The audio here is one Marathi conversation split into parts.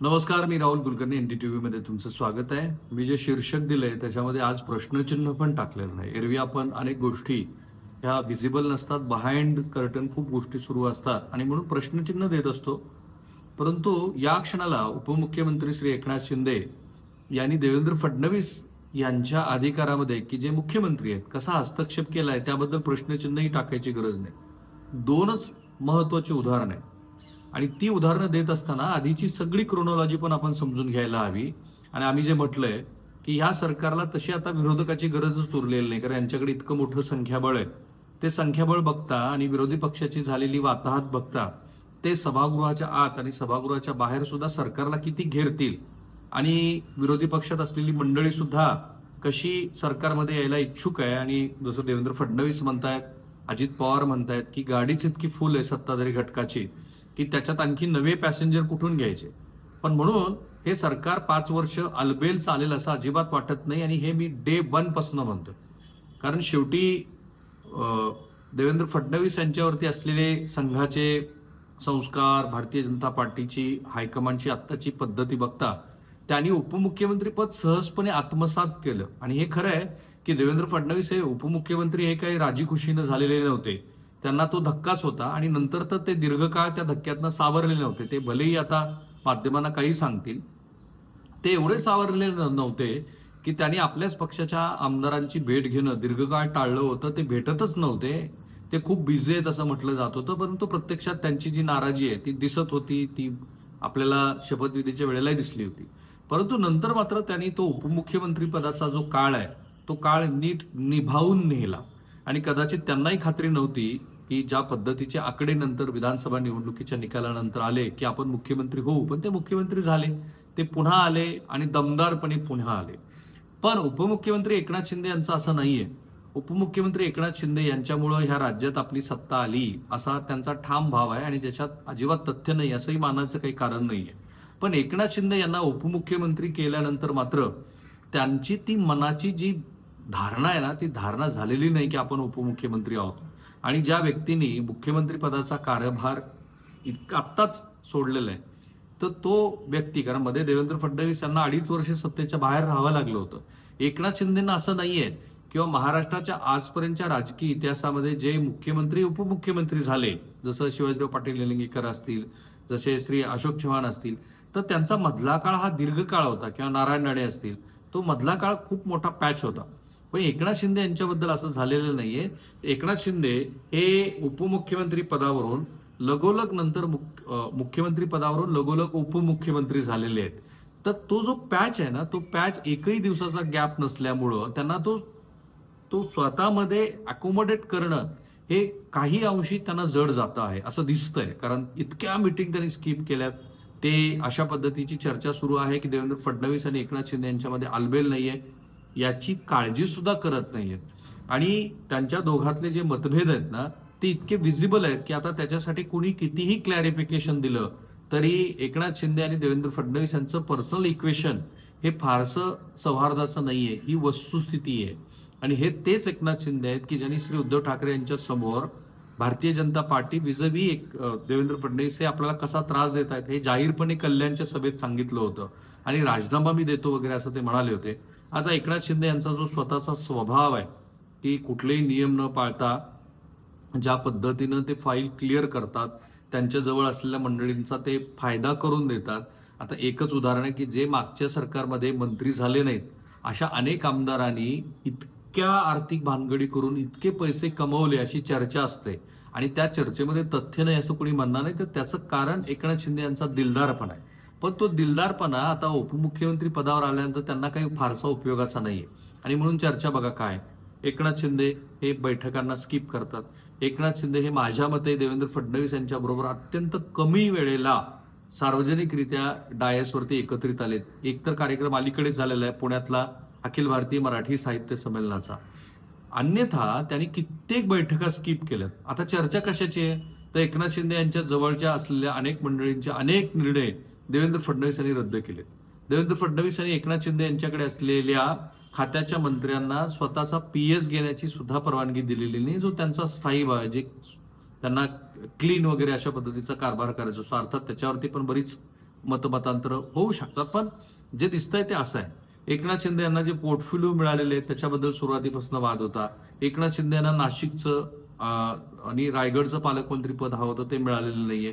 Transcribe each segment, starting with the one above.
नमस्कार मी Rahul Kulkarni N D T व्हीमध्ये तुमचं स्वागत आहे. मी जे शीर्षक आहे त्याच्यामध्ये आज प्रश्नचिन्ह पण टाकलेलं नाही. एरवी आपण अनेक गोष्टी ह्या व्हिजिबल नसतात बिहाइंड कर्टन खूप गोष्टी सुरू असतात आणि म्हणून प्रश्नचिन्ह देत असतो. परंतु या क्षणाला उपमुख्यमंत्री श्री एकनाथ शिंदे यांनी देवेंद्र फडणवीस यांच्या अधिकारामध्ये की जे मुख्यमंत्री आहेत कसा हस्तक्षेप केला आहे त्याबद्दल प्रश्नचिन्हही टाकायची गरज नाही. दोनच महत्त्वाची उदाहरण आहे आणि ती उदाहरणं देत असताना आधीची सगळी क्रोनॉलॉजी पण आपण समजून घ्यायला हवी. आणि आम्ही जे म्हटलंय की ह्या सरकारला तशी आता विरोधकाची गरजच उरलेली नाही कारण यांच्याकडे इतकं मोठं संख्याबळ आहे. ते संख्याबळ बघता आणि विरोधी पक्षाची झालेली वाताहत बघता ते सभागृहाच्या आत आणि सभागृहाच्या बाहेर सुद्धा सरकारला किती घेरतील? आणि विरोधी पक्षात असलेली मंडळी सुद्धा कशी सरकारमध्ये यायला इच्छुक आहे? आणि जसं देवेंद्र फडणवीस म्हणतायत अजित पवार म्हणतायत की गाडीच इतकी फुल आहे सत्ताधारी घटकाची. की त्याच्यात आणखी नवे पॅसेंजर कुठून घ्यायचे? पण म्हणून हे सरकार पाच वर्ष अलबेल चालेल असं अजिबात वाटत नाही आणि हे मी डे वनपासनं म्हणतो कारण शेवटी देवेंद्र फडणवीस यांच्यावरती असलेले संघाचे संस्कार भारतीय जनता पार्टीची हायकमांडची आत्ताची पद्धती बघता त्यांनी उपमुख्यमंत्रीपद सहजपणे आत्मसात केलं. आणि हे खरं आहे की देवेंद्र फडणवीस हे उपमुख्यमंत्री हे काही राजीखुशीनं झालेले नव्हते. त्यांना तो धक्काच होता आणि नंतर तर ते दीर्घकाळ त्या धक्क्यातनं सावरलेले नव्हते. ते भलेही आता माध्यमांना काही सांगतील. ते एवढे सावरलेले न- नव्हते की त्यांनी आपल्याच पक्षाच्या आमदारांची भेट घेणं दीर्घकाळ टाळलं होतं. ते भेटतच नव्हते. ते खूप बिझी आहेत असं म्हटलं जात होतं परंतु प्रत्यक्षात त्यांची जी नाराजी आहे ती दिसत होती. ती आपल्याला शपथविधीच्या वेळेलाही दिसली होती. परंतु नंतर मात्र त्यांनी तो उपमुख्यमंत्री पदाचा जो काळ आहे तो काळ नीट निभावून नेला. आणि कदाचित त्यांनाही खात्री नव्हती की ज्या पद्धतीचे आकडे नंतर विधानसभा निवडणुकीच्या निकालानंतर आले की आपण मुख्यमंत्री होऊ पण ते मुख्यमंत्री झाले. ते पुन्हा आले आणि दमदारपणे पुन्हा आले. पण उपमुख्यमंत्री एकनाथ शिंदे यांचं असं नाहीये. उपमुख्यमंत्री एकनाथ शिंदे यांच्यामुळं ह्या राज्यात आपली सत्ता आली असा त्यांचा ठाम भाव आहे आणि ज्याच्यात अजिबात तथ्य नाही असंही मानायचं काही कारण नाहीये. पण एकनाथ शिंदे यांना उपमुख्यमंत्री केल्यानंतर मात्र त्यांची ती मनाची जी धारणा आहे ना ती धारणा झालेली नाही की आपण उपमुख्यमंत्री आहोत. आणि ज्या व्यक्तींनी मुख्यमंत्रीपदाचा कार्यभार इतका आत्ताच सोडलेला आहे तर तो व्यक्ती कारण मध्ये देवेंद्र फडणवीस यांना अडीच वर्ष सत्तेच्या बाहेर राहावं लागलं होतं. एकनाथ शिंदेना असं नाहीये किंवा महाराष्ट्राच्या आजपर्यंतच्या राजकीय इतिहासामध्ये जे मुख्यमंत्री उपमुख्यमंत्री झाले जसं शिवाजीराव पाटील निलंगेकर असतील जसे श्री अशोक चव्हाण असतील तर त्यांचा मधला काळ हा दीर्घकाळ होता किंवा नारायण राणे असतील तो मधला काळ खूप मोठा पॅच होता. पण एकनाथ शिंदे यांच्याबद्दल असं झालेलं नाहीये. एकनाथ शिंदे हे उपमुख्यमंत्री पदावरून लगोलग नंतर मुख- मुख्यमंत्री पदावरून लगोलग उपमुख्यमंत्री झालेले आहेत. तर तो जो पॅच आहे ना तो पॅच एकही दिवसाचा गॅप नसल्यामुळं त्यांना तो तो स्वतःमध्ये अकोमोडेट करणं हे काही अंशी त्यांना जड जातं आहे असं दिसतंय. कारण इतक्या मिटिंग त्यांनी स्किप केल्यात. ते अशा पद्धतीची चर्चा सुरू आहे की देवेंद्र फडणवीस आणि एकनाथ शिंदे यांच्यामध्ये आलबेल नाहीये. याची काळजी सुद्धा करत नाहीयेत. आणि त्यांच्या दोघातले जे मतभेद आहेत ना ते इतके विजिबल आहेत की आता त्याच्यासाठी कुणी कितीही क्लॅरिफिकेशन दिलं तरी एकनाथ शिंदे आणि देवेंद्र फडणवीस यांचं पर्सनल इक्वेशन हे फारसं सौहार्दाचं नाहीये. ही वस्तुस्थिती आहे. आणि हे तेच एकनाथ शिंदे आहेत की ज्यांनी श्री उद्धव ठाकरे यांच्या समोर भारतीय जनता पार्टी विजवी एक देवेंद्र फडणवीस हे आपल्याला कसा त्रास देत आहेत हे जाहीरपणे कल्याणच्या सभेत सांगितलं होतं. आणि राजीनामा मी देतो वगैरे असं ते म्हणाले होते. आता एकनाथ शिंदे यांचा जो स्वतःचा स्वभाव आहे की कुठलेही नियम न पाळता ज्या पद्धतीनं ते फाईल क्लिअर करतात त्यांच्याजवळ असलेल्या मंडळींचा ते फायदा करून देतात. आता एकच उदाहरण आहे की जे मागच्या सरकारमध्ये मंत्री झाले नाहीत अशा अनेक आमदारांनी इतक्या आर्थिक भानगडी करून इतके पैसे कमवले अशी चर्चा असते. आणि त्या चर्चेमध्ये तथ्य नाही असं कोणी म्हणणार नाही तर त्याचं कारण एकनाथ शिंदे यांचा दिलदारपण आहे. पण तो दिलदारपणा आता उपमुख्यमंत्री पदावर आल्यानंतर त्यांना काही फारसा उपयोगाचा नाहीये. आणि म्हणून चर्चा बघा काय. एकनाथ शिंदे हे बैठकांना स्किप करतात. एकनाथ शिंदे हे माझ्या मते देवेंद्र फडणवीस यांच्या बरोबर अत्यंत कमी वेळेला सार्वजनिकरित्या डायसवरती एकत्रित आलेत. एक तर कार्यक्रम अलीकडेच झालेला आहे. पुण्यातला अखिल भारतीय मराठी साहित्य संमेलनाचा. अन्यथा त्यांनी कित्येक बैठका स्किप केल्यात. आता चर्चा कशाची आहे? तर एकनाथ शिंदे यांच्या जवळच्या असलेल्या अनेक मंडळींचे अनेक निर्णय देवेंद्र फडणवीस यांनी रद्द केलेत. देवेंद्र फडणवीस यांनी एकनाथ शिंदे यांच्याकडे असलेल्या खात्याच्या मंत्र्यांना स्वतःचा पी एस घेण्याची सुद्धा परवानगी दिलेली नाही. जो त्यांचा स्थायी भाव आहे जे त्यांना क्लीन वगैरे अशा पद्धतीचा कारभार करायचा असतो. अर्थात त्याच्यावरती पण बरीच मतमतांतर होऊ शकतात. पण जे दिसतंय ते असं आहे. एकनाथ शिंदे यांना जे पोर्टफोलिओ मिळालेले आहेत त्याच्याबद्दल सुरुवातीपासून वाद होता. एकनाथ शिंदे यांना नाशिकचं आणि रायगडचं पालकमंत्री पद हवं होतं ते मिळालेलं नाहीये.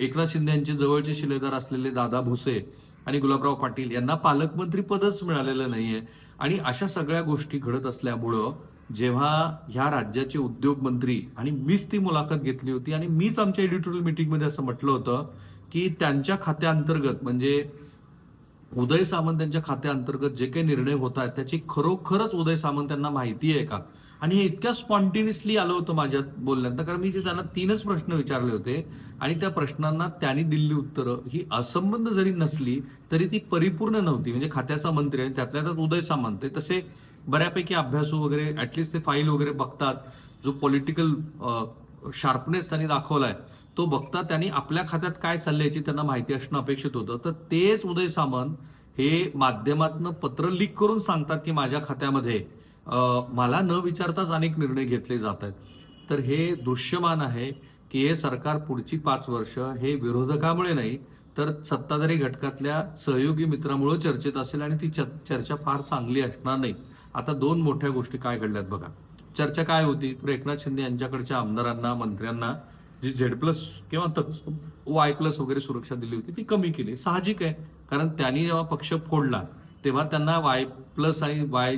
एकनाथ शिंदे यांचे जवळचे शिलेदार असलेले दादा भुसे आणि गुलाबराव पाटील यांना पालकमंत्री पदच मिळालेलं नाहीये. आणि अशा सगळ्या गोष्टी घडत असल्यामुळं जेव्हा ह्या राज्याचे उद्योग मंत्री आणि मीच ती मुलाखत घेतली होती आणि मीच आमच्या एडिटोरियल मिटिंगमध्ये असं म्हटलं होतं की त्यांच्या खात्याअंतर्गत म्हणजे उदय सामंत यांच्या खात्याअंतर्गत जे काही निर्णय होत आहेत त्याची खरोखरच उदय सामंत यांना माहिती आहे का? आणि हे इतक्या स्पॉन्टिनियसली आलं होतं माझ्यात बोलण्यात कारण मी जे त्यांना तीनच प्रश्न विचारले होते आणि त्या प्रश्नांना त्यांनी दिलेली उत्तरं ही असंबंध जरी नसली तरी ती परिपूर्ण नव्हती. म्हणजे खात्याचा मंत्री आणि त्यातल्या त्यात उदय सामंत ते तसे बऱ्यापैकी अभ्यासू वगैरे ऍटलिस्ट ते फाईल वगैरे बघतात. जो पॉलिटिकल शार्पनेस त्यांनी दाखवलाय तो बघता त्यांनी आपल्या खात्यात काय चाललंय याची त्यांना माहिती असणं अपेक्षित होतं. तर तेच उदय सामंत हे माध्यमातनं पत्र लीक करून सांगतात की माझ्या खात्यामध्ये मला न विचारताच अनेक निर्णय घेतले जात आहेत. तर हे दृश्यमान आहे की हे सरकार पुढची पाच वर्ष हे विरोधकामुळे नाही तर सत्ताधारी घटकातल्या सहयोगी मित्रामुळे चर्चेत असेल आणि ती चर्चा फार चांगली असणार नाही. आता दोन मोठ्या गोष्टी काय घडल्यात बघा. चर्चा काय होती? तर एकनाथ शिंदे यांच्याकडच्या आमदारांना मंत्र्यांना जी झेड प्लस किंवा वाय प्लस वगैरे सुरक्षा दिली होती ती कमी केली. साहजिक आहे. कारण त्यांनी जेव्हा पक्ष फोडला तेव्हा त्यांना वाय प्लस आणि वाय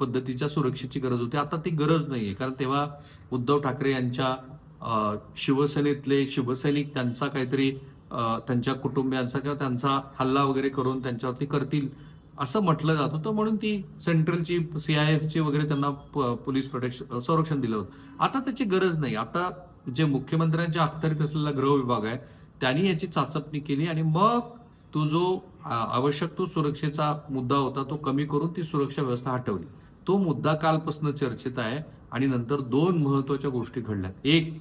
पद्धतीच्या सुरक्षेची गरज होती. आता ती गरज नाही आहे कारण तेव्हा उद्धव ठाकरे यांच्या शिवसेनेतले शिवसैनिक त्यांचा काहीतरी त्यांच्या कुटुंबियांचा किंवा त्यांचा हल्ला वगैरे करून त्यांच्यावरती करतील असं म्हटलं जात होतं. म्हणून ती सेंट्रलची सीआयएफची वगैरे त्यांना प- पोलीस प्रोटेक्शन संरक्षण दिलं होतं. आता त्याची गरज नाही. आता जे मुख्यमंत्र्यांच्या अखत्यारीत असलेला गृह विभाग आहे त्यांनी याची चाचपणी केली आणि मग तो जो आवश्यक तो सुरक्षेचा मुद्दा होता तो कमी करून ती सुरक्षा व्यवस्था हटवली. तो मुद्दा कालपासून चर्चेत आहे आणि नंतर दोन महत्त्वाच्या गोष्टी घडल्या. एक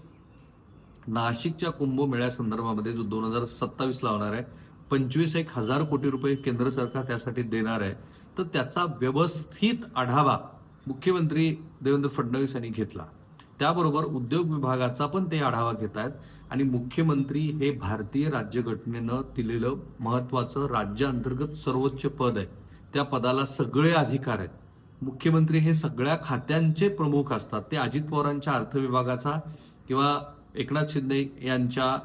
नाशिकच्या कुंभमेळ्यासंदर्भामध्ये जो दोन हजार सत्तावीसला होणार आहे पंचवीस एक हजार कोटी रुपये केंद्र सरकार त्यासाठी देणार आहे तर त्याचा व्यवस्थित आढावा मुख्यमंत्री देवेंद्र फडणवीस यांनी घेतला. त्याबरोबर उद्योग विभागाचा पण ते आढावा घेत आहेत. आणि मुख्यमंत्री हे भारतीय राज्यघटनेनं दिलेलं महत्वाचं राज्याअंतर्गत सर्वोच्च पद आहे. त्या पदाला सगळे अधिकार आहेत. मुख्यमंत्री हे सगळ्या खात्यांचे प्रमुख असतात. ते अजित पवारांच्या अर्थ विभागाचा किंवा एकनाथ शिंदे यांच्या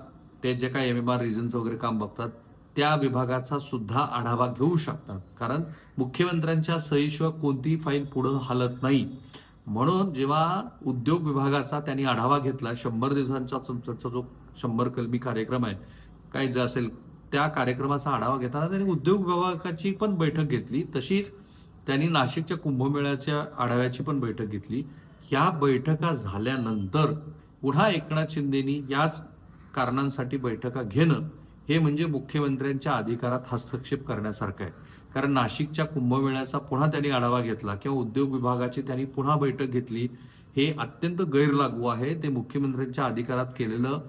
ते जे काही एम एम आर रिजनचं वगैरे काम बघतात त्या विभागाचा सुद्धा आढावा घेऊ शकतात. कारण मुख्यमंत्र्यांच्या सहीशिवाय कोणतीही फाईल पुढं हलत नाही. म्हणून जेव्हा उद्योग विभागाचा त्यांनी आढावा घेतला शंभर दिवसांचा त्याचा जो शंभर कलमी कार्यक्रम आहे काय जे असेल त्या कार्यक्रमाचा आढावा घेताना त्यांनी उद्योग विभागाची पण बैठक घेतली. तशीच त्यांनी नाशिकच्या कुंभमेळ्याच्या आढाव्याची पण बैठक घेतली. ह्या बैठका झाल्यानंतर पुन्हा एकनाथ शिंदेनी याच कारणांसाठी बैठका घेणं हे म्हणजे मुख्यमंत्र्यांच्या अधिकारात हस्तक्षेप करण्यासारखं आहे. कारण नाशिकच्या कुंभमेळ्याचा पुन्हा त्यांनी आढावा घेतला किंवा उद्योग विभागाची त्यांनी पुन्हा बैठक घेतली हे अत्यंत गैरलागू आहे. ते मुख्यमंत्र्यांच्या अधिकारात केलेलं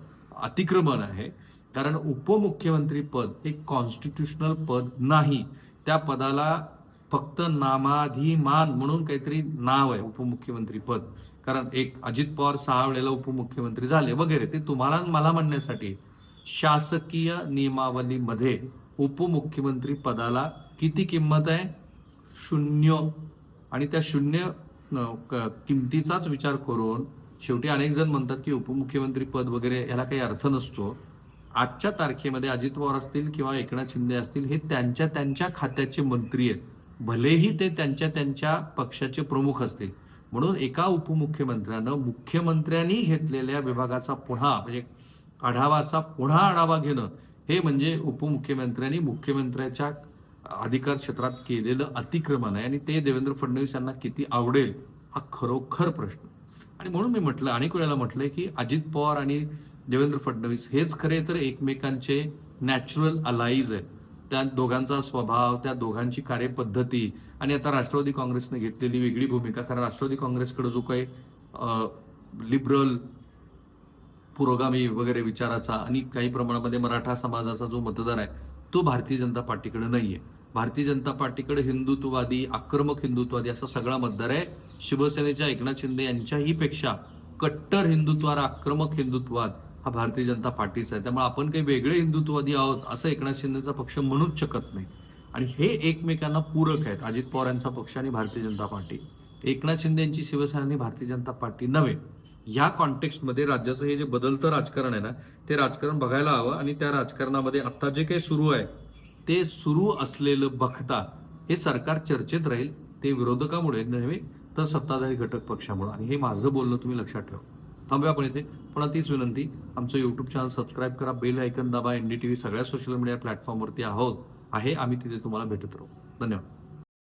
अतिक्रमण आहे. कारण उपमुख्यमंत्री पद हे कॉन्स्टिट्युशनल पद नाही. त्या पदाला फक्त नामाधिमान म्हणून काहीतरी नाव आहे उपमुख्यमंत्री पद. कारण एक अजित पवार सहा वेळेला उपमुख्यमंत्री झाले वगैरे ते तुम्हाला मला म्हणण्यासाठी शासकीय नियमावलीमध्ये उपमुख्यमंत्री पदाला किती किंमत आहे? शून्य. आणि त्या शून्य क- किमतीचाच विचार करून शेवटी अनेक जण म्हणतात की उपमुख्यमंत्री पद वगैरे याला काही अर्थ नसतो. आजच्या तारखेमध्ये अजित पवार असतील किंवा एकनाथ शिंदे असतील हे त्यांच्या त्यांच्या खात्याचे मंत्री आहेत. भलेही ते त्यांच्या त्यांच्या पक्षाचे प्रमुख असतील. म्हणून एका उपमुख्यमंत्र्यानं मुख्यमंत्र्यांनी घेतलेल्या विभागाचा पुन्हा म्हणजे आढावाचा पुन्हा आढावा घेणं हे म्हणजे उपमुख्यमंत्र्यांनी मुख्यमंत्र्याच्या अधिकार क्षेत्रात केलेलं अतिक्रमण आहे. आणि ते देवेंद्र फडणवीस यांना किती आवडेल हा खरोखर प्रश्न. आणि म्हणून मी म्हटलं अनेक वेळेला म्हटलंय की अजित पवार आणि देवेंद्र फडणवीस हेच खरे तर एकमेकांचे नॅचरल अलाईज आहेत. त्या दोघांचा स्वभाव त्या दोघांची कार्यपद्धती. आणि आता राष्ट्रवादी काँग्रेसने घेतलेली वेगळी भूमिका कारण राष्ट्रवादी काँग्रेसकडे जो काही लिबरल पुरोगामी वगैरे विचाराचा आणि काही प्रमाणामध्ये मराठा समाजाचा जो मतदार आहे तो भारतीय जनता पार्टीकडे आहे भारतीय जनता पार्टीकडे हिंदुत्ववादी आक्रमक हिंदुत्ववादी असा सगळा मतदार आहे. शिवसेनेच्या एकनाथ शिंदे यांच्याही पेक्षा कट्टर हिंदुत्वार आक्रमक हिंदुत्ववाद हा भारतीय जनता पार्टीचा आहे. त्यामुळे आपण काही वेगळे हिंदुत्ववादी आहोत असं एकनाथ शिंदेचा पक्ष म्हणूच शकत नाही. आणि हे एकमेकांना पूरक आहेत. अजित पवार यांचा पक्ष आणि भारतीय जनता पार्टी. एकनाथ शिंदे यांची शिवसेना आणि भारतीय जनता पार्टी नव्हे. या कॉन्टेक्स्टमध्ये राज्याचं हे जे बदलतं राजकारण आहे ना ते राजकारण बघायला हवं आणि त्या राजकारणामध्ये आत्ता जे काही सुरू आहे ते सुरू असलेलं बघता हे सरकार चर्चेत राहील ते विरोधकामुळे नव्हे तर सत्ताधारी घटक पक्षामुळे. आणि हे माझं बोलणं तुम्ही लक्षात ठेवा. थांबूया आपण इथे. पण तीच विनंती आमचं यूट्यूब चॅनल सबस्क्राईब करा बेल ऐकन दाबा व्ही सगळ्या सोशल मीडिया प्लॅटफॉर्मवरती आहोत आहे आम्ही तिथे तुम्हाला भेटत राहू. धन्यवाद.